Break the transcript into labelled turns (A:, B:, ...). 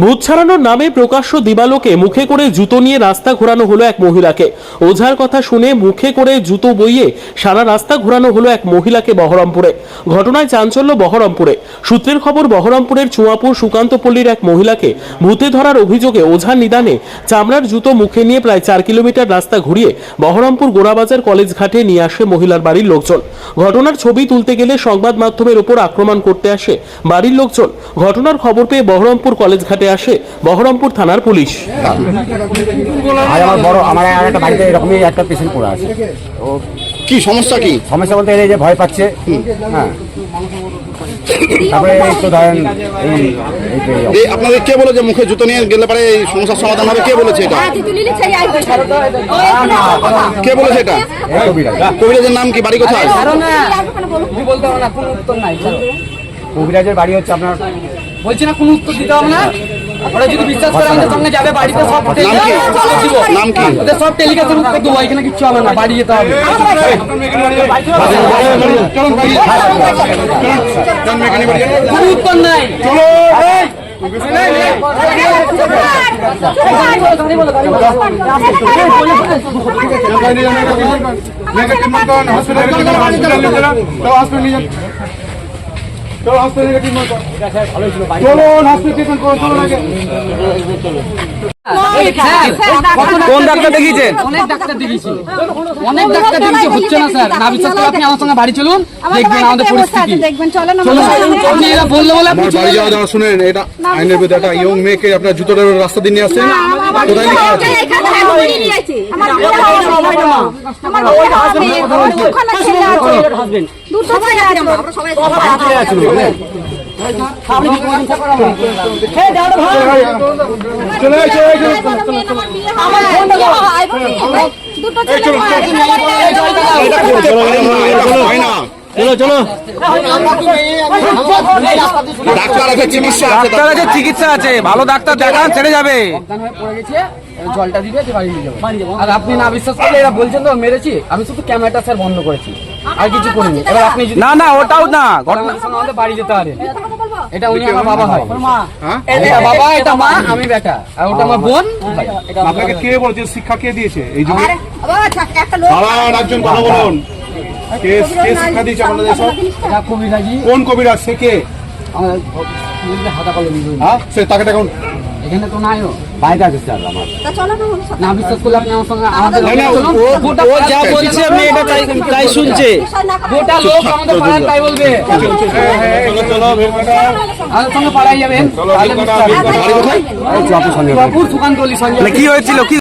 A: ভূত ছাড়ানোর নামে প্রকাশ্য দিবালোকে মুখে করে জুতো নিয়ে রাস্তা ঘোরানো হলো এক মহিলাকে। ওঝার কথা শুনে মুখে করে জুতো বইয়ে সারা রাস্তা ঘোরানো হলো এক মহিলাকে বহরমপুরে। ঘটনায় চাঞ্চল্য বহরমপুরে। সূত্রের খবর, বহরমপুরের চুয়াপুর সুকান্তপল্লীর এক মহিলাকে ভূতে ধরার অভিযোগে ওঝার নিদানে চামড়ার জুতো মুখে নিয়ে প্রায় চার কিলোমিটার রাস্তা ঘুরিয়ে বহরমপুর গোড়াবাজার কলেজ ঘাটে নিয়ে আসে মহিলার বাড়ির লোকজন। ঘটনার ছবি তুলতে গেলে সংবাদ মাধ্যমের উপর আক্রমণ করতে আসে বাড়ির লোকজন। ঘটনার খবর পেয়ে বহরমপুর কলেজ ঘাটে আসে বহরমপুর থানার পুলিশ।
B: আর আমার বড় আমার আর একটা বাড়িতে এরকমই একটা পেশেন্ট পড়ে আছে। ও
C: কি সমস্যা কি?
B: সমস্যা বলতে এই যে ভয় পাচ্ছে। হ্যাঁ। তারপরে এই তো ধরেন এই এই যে
C: এই আপনাদের কে বলে যে মুখে জুতো নিয়ে গেলে পরে এই সমস্যার সমাধান হবে? কে বলেছে এটা? কে বলেছে এটা?
B: এই কবিরাজ।
C: কবিরাজের নাম কি? বাড়ি কোথায়?
B: কবিরাজের বাড়ি হচ্ছে আপনার
D: বলছি না কোনো উত্তর দিতে হবে না? ওরা যদি বিশ্বাস করে আমাদের সঙ্গে যাবে বাড়িতে সব
C: নাম কি?
D: ওদের সব টেলিকাস্টের উত্তর দেবো এখানে কিচ্ছু হবে না বাড়ি যেতে হবে কোনো উত্তর নাই
E: কোন ডাক্তার দেখিয়েছেন?
D: অনেক ডাক্তার দেখিয়েছি। অনেক ডাক্তার দেখিয়েছি হচ্ছে না স্যার? না বিশ্বাস করে আপনি আমার সঙ্গে বাড়ি চলুন। দেখবেন আমাদের পরিস্থিতি।
F: দেখবেন চলেন।
D: আপনি এরা বললে বলে আপনি
C: বাড়ি যাওয়া যাওয়া শুনেন এটা আইনের বিরুদ্ধে একটা ইয়ং মেয়েকে আপনার জুতোটা রাস্তা দিয়ে নিয়ে আসছেন। কোথায়
E: চলো চলো
C: ডাক্তার আছে চিকিৎসা আছে
E: ভালো ডাক্তার দেখান ছেড়ে যাবে।
D: হয়ে জলটা দিবে যে বাড়ি নিয়ে যাব। আর আপনি না বিশ্বাস করলে এরা বলছেন তো মেরেছি আমি শুধু ক্যামেরাটা স্যার বন্ধ করেছি। আর কিছু করিনি। এবার আপনি
E: না না ওটাও না। ঘটনা
D: আমাদের বাড়ি যেতে পারে। এটা উনি আমার বাবা হয়।
C: হ্যাঁ?
D: এটা বাবা এটা মা আমি বেটা। আর ওটা আমার বোন।
G: আপনাকে কে বলছে? শিক্ষা কে দিয়েছে? এই
F: একটা
G: একজন কথা বলুন। কে কে শিক্ষা দিয়েছে আপনাদের সব
D: এটা কবিরাজি।
G: কোন কবিরাজ? সে কে?
D: আমাদের হাতা কলম
G: হ্যাঁ? সে তাকে দেখুন।
D: এখানে তো নাই
B: বাইক আছে স্যার আমার
F: না
D: না বিশ্বাস করলে আপনি আমার সঙ্গে আমাদের
E: ও যা বলছে আপনি এটা তাই তাই শুনছে
D: গোটা লোক আমাদের পাড়ায় তাই বলবে
G: চলো চলো
D: আমাদের সঙ্গে পাড়ায় যাবেন
E: মানে কি হয়েছিল কি